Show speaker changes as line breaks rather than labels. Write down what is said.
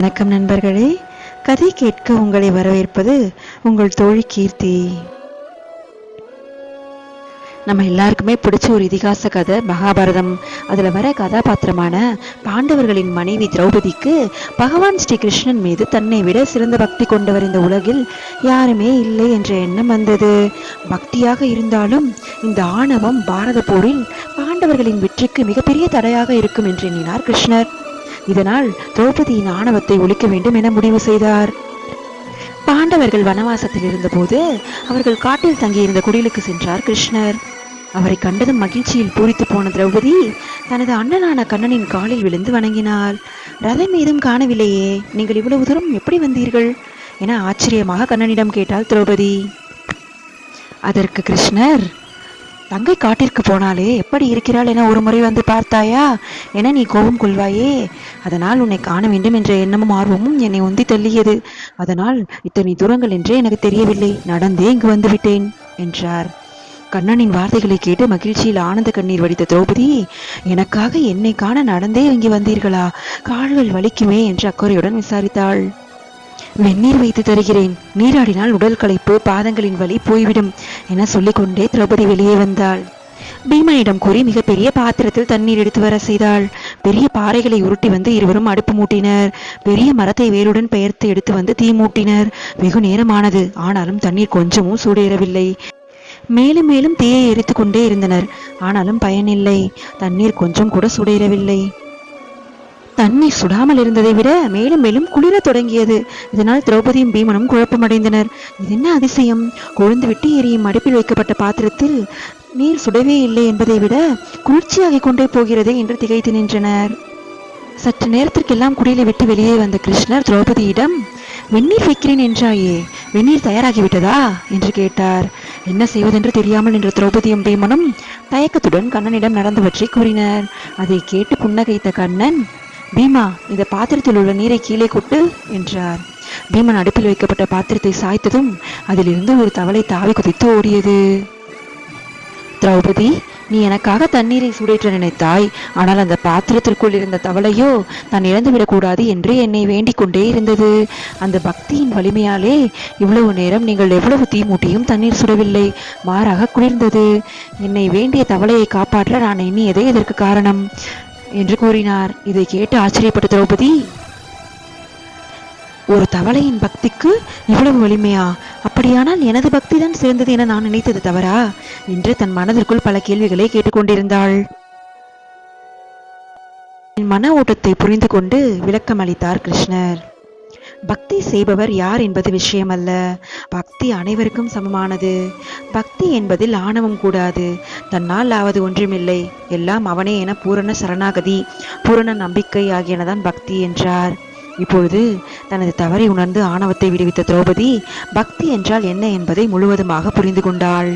வணக்கம் நண்பர்களே. கதை கேட்க உங்களை வரவேற்பது உங்கள் தோழி கீர்த்தி. நம்ம எல்லாருக்குமே பிடிச்ச ஒரு இதிகாச கதை மகாபாரதம். அதில் வர கதாபாத்திரமான பாண்டவர்களின் மனைவி திரௌபதிக்கு பகவான் ஸ்ரீ கிருஷ்ணன் மீது தன்னை விட சிறந்த பக்தி கொண்டவர் இந்த உலகில் யாருமே இல்லை என்ற எண்ணம் வந்தது. பக்தியாக இருந்தாலும் இந்த ஆணவம் பாரத போரில் பாண்டவர்களின் வெற்றிக்கு மிகப்பெரிய தடையாக இருக்கும் என்று எண்ணினார் கிருஷ்ணர். இதனால் திரௌபதியின் ஆணவத்தை ஒழிக்க வேண்டும் என முடிவு செய்தார். பாண்டவர்கள் வனவாசத்தில் இருந்தபோது அவர்கள் காட்டில் தங்கியிருந்த குடிலுக்கு சென்றார் கிருஷ்ணர். அவரை கண்டதும் மகிழ்ச்சியில் பூரித்து போன திரௌபதி தனது அண்ணனான கண்ணனின் காலில் விழுந்து வணங்கினார். ரதம் ஏதும் காணவில்லையே நீங்கள் இவ்வளவு தூரம் எப்படி வந்தீர்கள்? என ஆச்சரியமாக கண்ணனிடம் கேட்டாள் திரௌபதி. அதற்கு கிருஷ்ணர் தங்கை காட்டிற்கு போனாலே எப்படி இருக்கிறாள் என ஒரு முறை வந்து பார்த்தாயா? என நீ கோபம் கொள்வாயே. அதனால் உன்னை காண வேண்டும் என்ற எண்ணமும் ஆர்வமும் என்னை உந்தி தள்ளியது. அதனால் இத்தனை தூரங்கள் என்றே எனக்கு தெரியவில்லை. நடந்தே இங்கு வந்துவிட்டேன் என்றார். கண்ணனின் வார்த்தைகளை கேட்டு மகிழ்ச்சியில் ஆனந்த கண்ணீர் வடித்த திரௌபதி எனக்காக என்னை காண நடந்தே இங்கே வந்தீர்களா? கால்கள் வலிக்குமே என்று அக்கறையுடன் விசாரித்தாள். வெந்நீர் வைத்து தருகிறேன். நீராடினால் உடல் களைப்பு பாதங்களின் வலி போய்விடும் என சொல்லிக்கொண்டே திரௌபதி வெளியே வந்தாள். பீமனிடம் கூறி மிகப்பெரிய பாத்திரத்தில் தண்ணீர் எடுத்து வர செய்தாள். பெரிய பாறைகளை உருட்டி வந்து இருவரும் அடுப்பு மூட்டினர். பெரிய மரத்தை வேருடன் பெயர்த்து எடுத்து வந்து தீ மூட்டினர். வெகு நேரமானது. ஆனாலும் தண்ணீர் கொஞ்சமும் சூடேறவில்லை. மேலும் மேலும் தீயை எரித்து கொண்டே இருந்தனர். ஆனாலும் பயனில்லை. தண்ணீர் கொஞ்சம் கூட சூடேறவில்லை. தண்ணி சுடாமல் இருந்ததை விட மேலும் மேலும் குளிர தொடங்கியது. இதனால் திரௌபதியும் பீமனும் குழப்பமடைந்தனர். இது என்ன அதிசயம்? கொழுந்து விட்டு எரியும் அடுப்பில் வைக்கப்பட்ட பாத்திரத்தில் நீர் சுடவே இல்லை என்பதை விட குளிர்ச்சியாகிக் கொண்டே போகிறதே என்று திகைத்து நின்றனர். சற்று நேரத்திற்கெல்லாம் குடியில விட்டு வெளியே வந்த கிருஷ்ணர் திரௌபதியிடம் வெந்நீர் வைக்கிறேன் என்றாயே வெந்நீர் தயாராகிவிட்டதா? என்று கேட்டார். என்ன செய்வதென்று தெரியாமல் நின்ற திரௌபதியும் பீமனும் தயக்கத்துடன் கண்ணனிடம் நடந்தவற்றை கூறினர். அதை கேட்டு புன்னகைத்த கண்ணன் பீமா இந்த பாத்திரத்தில் உள்ள நீரை கீழே கொட்டு என்றார். பீமன் அடுப்பில் வைக்கப்பட்ட பாத்திரத்தை சாய்த்ததும் அதிலிருந்து ஒரு தவளை தாவி குதித்து ஓடியது. திரௌபதி நீ எனக்காக தண்ணீரை சூடேற்ற நினைத்தாய். ஆனால் அந்த பாத்திரத்திற்குள் இருந்த தவளையோ நான் இழந்துவிடக்கூடாது என்று என்னை வேண்டிக் கொண்டே இருந்தது. அந்த பக்தியின் வலிமையாலே இவ்வளவு நேரம் நீங்கள் எவ்வளவு தீமூட்டியும் தண்ணீர் சுடவில்லை. மாறாக குளிர்ந்தது. என்னை வேண்டிய தவளையை காப்பாற்ற நான் எண்ணியதே இதற்கு காரணம்? என்று கூறினார். இதை கேட்டு ஆச்சரியப்பட்ட திரௌபதி ஒரு தவளையின் பக்திக்கு இவ்வளவு வலிமையா? அப்படியானால் எனது பக்தி தான் சிறந்தது என நான் நினைத்தது தவறா? என்று தன் மனதிற்குள் பல கேள்விகளை கேட்டுக்கொண்டிருந்தாள். என் மன ஓட்டத்தை புரிந்து கொண்டு விளக்கம் அளித்தார் கிருஷ்ணர். பக்தி செய்பவர் யார் என்பது விஷயமல்ல. பக்தி அனைவருக்கும் சமமானது. பக்தி என்பதில் ஆணவம் கூடாது. தன்னால் ஆவது ஒன்றுமில்லை. எல்லாம் அவனே என பூரண சரணாகதி பூரண நம்பிக்கை ஆகியனதான் பக்தி என்றார். இப்பொழுது தனது தவறை உணர்ந்து ஆணவத்தை விடுவித்த திரௌபதி பக்தி என்றால் என்ன என்பதை முழுவதுமாக புரிந்து கொண்டாள்.